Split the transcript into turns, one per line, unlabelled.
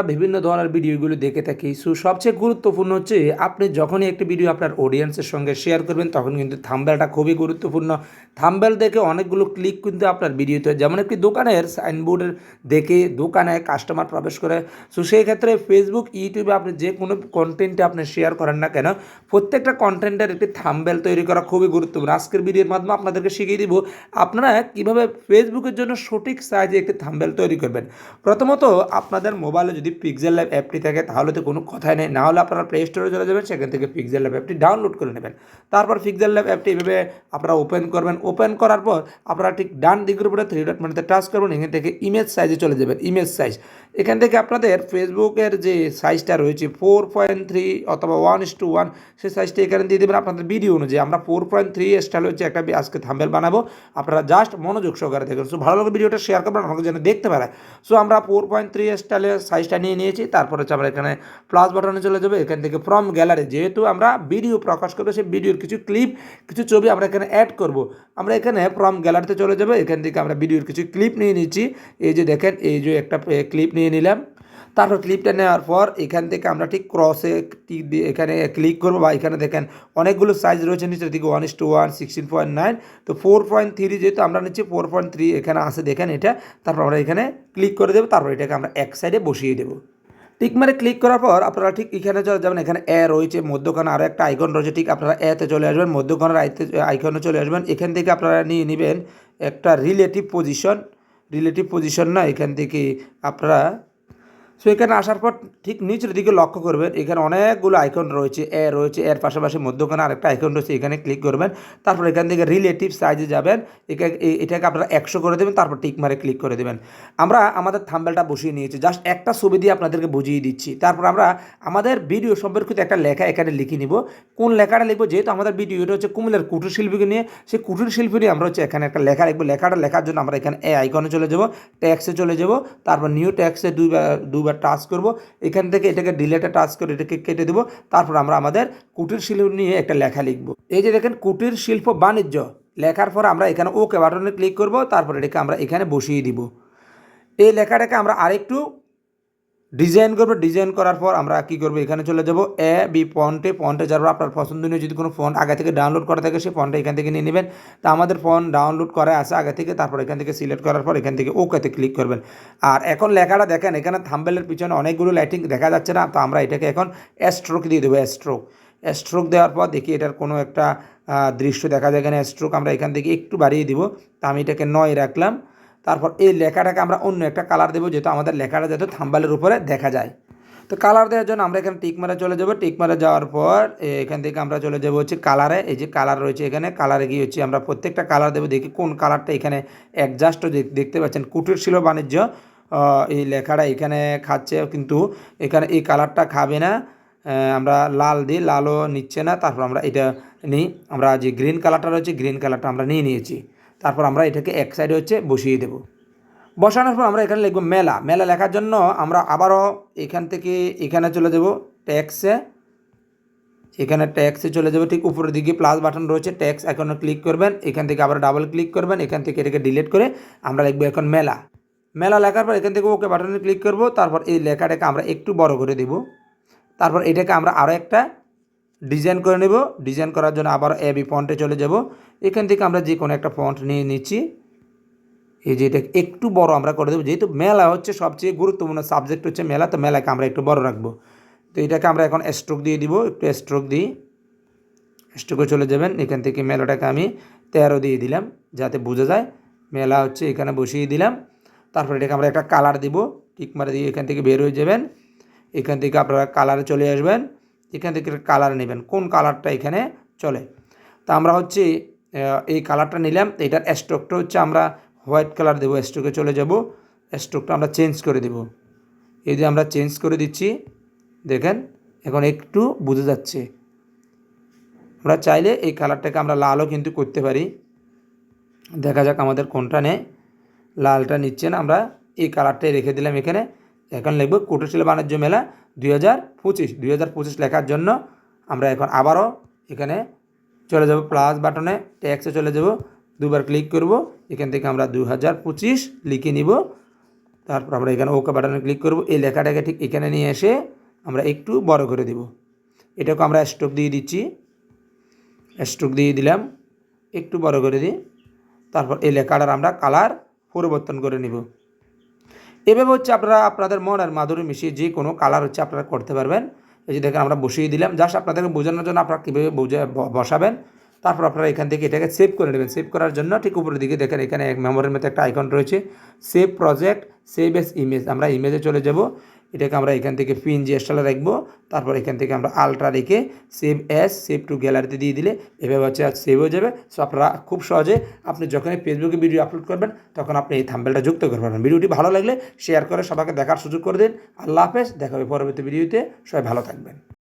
বিভিন্ন ধরনের ভিডিওগুলো দেখে থাকি। সো সবচেয়ে গুরুত্বপূর্ণ হচ্ছে, আপনি যখনই একটি ভিডিও আপনার অডিয়েন্সের সঙ্গে শেয়ার করবেন, তখন কিন্তু থাম্বেলটা খুবই গুরুত্বপূর্ণ। থাম্বেল দেখে অনেকগুলো ক্লিক কিন্তু আপনার ভিডিওতে হয়। যেমন একটি দোকানের সাইনবোর্ডের দেখে দোকানে কাস্টমার প্রবেশ করে। সো সেই ক্ষেত্রে ফেসবুক ইউটিউবে আপনি যে কোনো কন্টেন্টে আপনি শেয়ার করেন না কেন, প্রত্যেকটা কন্টেন্টের একটি থাম্বেল তৈরি করা খুবই গুরুত্বপূর্ণ। আজকের ভিডিওর মাধ্যমে আপনাদেরকে শিখিয়ে দিব, আপনারা কীভাবে ফেসবুকের জন্য সঠিক সাইজে একটি থাম্বেল তৈরি করবেন। প্রথমত, আপনাদের মোবাইলে যদি পিক্সেল ল্যাব অ্যাপটি থাকে, তাহলে তো কোনো কথাই নেই। না হলে আপনারা প্লে স্টোরে চলে যাবেন, সেখান থেকে পিক্সেল ল্যাব অ্যাপটি ডাউনলোড করে নেবেন। তারপর পিক্সেল ল্যাব অ্যাপটি এভাবে আপনারা ওপেন করবেন। ওপেন করার পর আপনারা ঠিক ডান দিকের উপরে থ্রি ডট মানেতে টাচ করবেন, এখান থেকে ইমেজ সাইজে চলে যাবেন ইমেজ সাইজ এখান থেকে আপনাদের ফেসবুকের যে সাইজটা রয়েছে ফোর পয়েন্ট থ্রি অথবা ওয়ান ইস টু ওয়ান সেই সাইজটা এখানে দিয়ে দেবেন। আপনাদের ভিডিও অনুযায়ী আমরা ফোর পয়েন্ট থ্রি স্টাইল হচ্ছে একটা আজকে থাম্বেল বানাবো। আপনারা জাস্ট মনোযোগ সহকারে দেখুন। সো ভালো লাগে ভিডিওটা শেয়ার করবেন, আমাকে যেন দেখতে পারে সো আমরা ফোর পয়েন্ট থ্রি স্টাইলের সাইজটা নিয়ে নিয়েছি, তারপর হচ্ছে আমরা এখানে প্লাস বাটনে চলে যাব। এখান থেকে ফ্রম গ্যালারি যেহেতু আমরা ভিডিও প্রকাশ করব, সেই ভিডিওর কিছু ক্লিপ কিছু ছবি আমরা এখানে অ্যাড করব। আমরা এখানে ফ্রম গ্যালারিতে চলে যাব, এখান থেকে আমরা ভিডিওর কিছু ক্লিপ নিয়ে নিচ্ছি। এই যে দেখেন, এই যে একটা ক্লিপ নিয়ে নিলাম। তারপর ক্লিপটা নেওয়ার পর এখান থেকে আমরা ঠিক ক্রসে এখানে ক্লিক করব বা এখানে দেখেন অনেকগুলো সাইজ রয়েছে নিচের দিকে one is to one sixteen point nine তো ফোর পয়েন্ট থ্রি যেহেতু আমরা নিচ্ছি ফোর পয়েন্ট থ্রি এখানে আসে দেখেন এটা। তারপর আমরা এখানে ক্লিক করে দেবো, তারপর এটাকে আমরা এক সাইডে বসিয়ে দেবো। টিক মারে ক্লিক করার পর আপনারা ঠিক এখানে চলে যাবেন, এখানে এ রয়েছে, মধ্যখানে আরও একটা আইকন রয়েছে, ঠিক আপনারা এতে চলে আসবেন, মধ্যখানের আইকনে চলে আসবেন। এখান থেকে আপনারা নিয়ে নেবেন একটা রিলেটিভ পজিশন রিলেটিভ পজিশন না, এখান থেকে আপনারা সো এখানে আসার পর ঠিক নিচের দিকে লক্ষ্য করবেন, এখানে অনেকগুলো আইকন রয়েছে এ রয়েছে, এর পাশাপাশি মধ্যখানে আরেকটা আইকন রয়েছে, এখানে ক্লিক করবেন, তারপর এখান থেকে রিলেটিভ সাইজে যাবেন এটাকে আপনারা একশো করে দেবেন, তারপর টিক মারে ক্লিক করে দেবেন। আমরা আমাদের থাম্বেলটা বসিয়ে নিয়েছি জাস্ট একটা ছবি দিয়ে আপনাদেরকে বুঝিয়ে দিচ্ছি। তারপর আমরা আমাদের ভিডিও সম্পর্কিত একটা লেখা এখানে লিখে নিব। কোন লেখাটা লিখব? যেহেতু আমাদের ভিডিওটা হচ্ছে কুমিল্লার কুটির শিল্পীকে নিয়ে, সেই কুটির শিল্পী নিয়ে আমরা হচ্ছে এখানে একটা লেখা লিখব। লেখাটা লেখার জন্য আমরা এখানে এ আইকনে চলে যাব ট্যাক্সে চলে যাব, তারপর নিউ ট্যাক্সে দুইবার দুইবার টাচ করব, এখান থেকে এটাকে ডিলেটে টাচ করে এটাকে কেটে দেবো, তারপর আমরা আমাদের কুটির শিল্প নিয়ে একটা লেখা লিখব। এই যে দেখেন কুটির শিল্প বাণিজ্য, লেখার পর আমরা এখানে ওকে বাটনে ক্লিক করব, তারপর এটাকে আমরা এখানে বসিয়ে দিব। এই লেখাটাকে আমরা আরেকটু ডিজাইন করব ডিজাইন করার পর আমরা কি করব? এখানে চলে যাব। এ বি ফন্টে ফন্টে যাওয়ার আপনার পছন্দনীয় যদি কোনো ফন্ট আগে থেকে ডাউনলোড করা থাকে, সেই ফন্টটা এখান থেকে নিয়ে নেবেন। তা আমাদের ফোন ডাউনলোড করা আছে আগে থেকে, তারপর এখান থেকে সিলেক্ট করার পর এখান থেকে ওকেতে ক্লিক করবেন। আর এখন লেখাটা দেখেন, এখানে থাম্বেলের পিছনে অনেকগুলো লাইটিং দেখা যাচ্ছে না, তো আমরা এটাকে এখন স্ট্রোক দিয়ে দেবো স্ট্রোক স্ট্রোক দেওয়ার পর দেখি এটার কোনো একটা দৃশ্য দেখা যায় এখানে স্ট্রোক আমরা এখান থেকে একটু বাড়িয়ে দিব। তা আমি এটাকে নয় রাখলাম। তারপর এই লেখাটাকে আমরা অন্য একটা কালার দেবো, যেহেতু আমাদের লেখাটা যাতে থাম্বালের উপরে দেখা যায়। তো কালার দেওয়ার জন্য আমরা এখানে টিক মারে চলে যাব। টিক মারে যাওয়ার পর এখান থেকে আমরা চলে যাব হচ্ছে কালারে এই যে কালার রয়েছে এখানে কালারে গিয়ে হচ্ছে আমরা প্রত্যেকটা কালার দেবো। দেখি কোন কালারটা এখানে অ্যাডজাস্ট দেখতে পাচ্ছেন। কুটির শিল্প বাণিজ্য এই লেখাটা এখানে খাচ্ছে কিন্তু এখানে এই কালারটা খাবে না। আমরা লাল দিই, লালও নিচ্ছে না। তারপর আমরা এটা নিই। আমরা যে গ্রিন কালারটা রয়েছে গ্রিন কালারটা আমরা নিয়ে নিয়েছি। তারপর আমরা এটাকে এক সাইডে হচ্ছে বসিয়ে দেবো। বসানোর পর আমরা এখানে লিখব মেলা। মেলা লেখার জন্য আমরা আবারও এখান থেকে এখানে চলে যাব ট্যাক্সে এখানে ট্যাক্সে চলে যাবে, ঠিক উপরের দিকে প্লাস বাটন রয়েছে ট্যাক্স এখনও ক্লিক করবেন। এখান থেকে আবার ডাবল ক্লিক করবেন। এখান থেকে এটাকে ডিলিট করে আমরা লিখব এখন মেলা। মেলা লেখার পর এখান থেকে ওকে বাটনে ক্লিক করব। তারপর এই লেখাটাকে আমরা একটু বড় করে দেব। তারপর এটাকে আমরা আরও একটা ডিজাইন করে নেব। ডিজাইন করার জন্য আবার এবি ফন্টে চলে যাব। এখান থেকে আমরা যে কোনো একটা ফন্ট নিয়ে নিচ্ছি। এই যে এটা একটু বড় আমরা করে দেবো। যেহেতু মেলা হচ্ছে, সবচেয়ে গুরুত্বপূর্ণ সাবজেক্ট হচ্ছে মেলা, তো মেলাকে আমরা একটু বড় রাখব। তো এটাকে আমরা এখন স্ট্রোক দিয়ে দিব। একটু স্ট্রোক দিই। স্ট্রোকে চলে যাবেন। এখান থেকে মেলাটাকে আমি তেরো দিয়ে দিলাম, যাতে বোঝা যায়। মেলা হচ্ছে, এখানে বসিয়ে দিলাম। তারপর এটাকে আমরা একটা কালার দিব। টিক মারে দিয়ে এখান থেকে বের হয়ে যাবেন। এখান থেকে আপনারা কালারে চলে আসবেন। এখান থেকে কালার নেবেন। কোন কালারটা এখানে চলে? তা আমরা হচ্ছে এই কালারটা নিলাম। এটার স্ট্রোকটা হচ্ছে আমরা হোয়াইট কালার দেবো স্ট্রোকে চলে যাব। স্ট্রোকটা আমরা চেঞ্জ করে দেব। এই আমরা চেঞ্জ করে দিচ্ছি, দেখেন, এখন একটু বুঝে যাচ্ছে। আমরা চাইলে এই কালারটাকে আমরা লালও কিন্তু করতে পারি। দেখা যাক আমাদের কোনটা নেই লালটা নিচ্ছে না আমরা, এই কালারটাই রেখে দিলাম এখানে। এখন লিখব কুটিরশিল্প বাণিজ্য মেলা দুই হাজার পঁচিশ, দুই হাজার পঁচিশ লেখার জন্য আমরা এখন আবারও এখানে চলে যাব প্লাস বাটনে ট্যাক্সে চলে যাব, দুবার ক্লিক করব, এখান থেকে আমরা দু হাজার পঁচিশ লিখে নিব, তারপর আমরা এখানে ওকে বাটনে ক্লিক করব, এই লেখাটাকে ঠিক এখানে নিয়ে এসে আমরা একটু বড় করে দেব, এটাকে আমরা স্ট্রোক দিয়ে দিচ্ছি স্ট্রোক দিয়ে দিলাম, একটু বড় করে দিই, তারপর এই লেখাটার আমরা কালার পরিবর্তন করে নিব। এভাবে হচ্ছে আপনারা আপনাদের মন আর মাধুরী মিশিয়ে যে কোনো কালার হচ্ছে আপনারা করতে পারবেন। এই যে দেখেন আমরা বসিয়ে দিলাম। জাস্ট আপনাদেরকে বোঝানোর জন্য আপনারা কীভাবে বসাবেন। তারপর আপনারা এখান থেকে এটাকে সেভ করে নেবেন। সেভ করার জন্য ঠিক উপরের দিকে দেখেন এখানে এক মেমোরির মধ্যে একটা আইকন রয়েছে। Save project save as image আমরা ইমেজে চলে যাব। এটাকে আমরা এখান থেকে পিএনজি স্টাইলে রাখব। তারপর এখান থেকে আমরা আলট্রা রেখে সেভ এস সেভ টু গ্যালারিতে দিয়ে দিলে এভাবে হচ্ছে সেভ হয়ে যাবে। সো আপনারা খুব সহজে আপনি যখনই ফেসবুকে ভিডিও আপলোড করবেন, তখন আপনি এই থাম্বেলটা যুক্ত করে পারবেন ভিডিওটি ভালো লাগলে শেয়ার করে সবাইকে দেখার সুযোগ করে দিন। আল্লাহ হাফেজ, দেখা হবে পরবর্তী ভিডিওতে সবাই ভালো থাকবেন।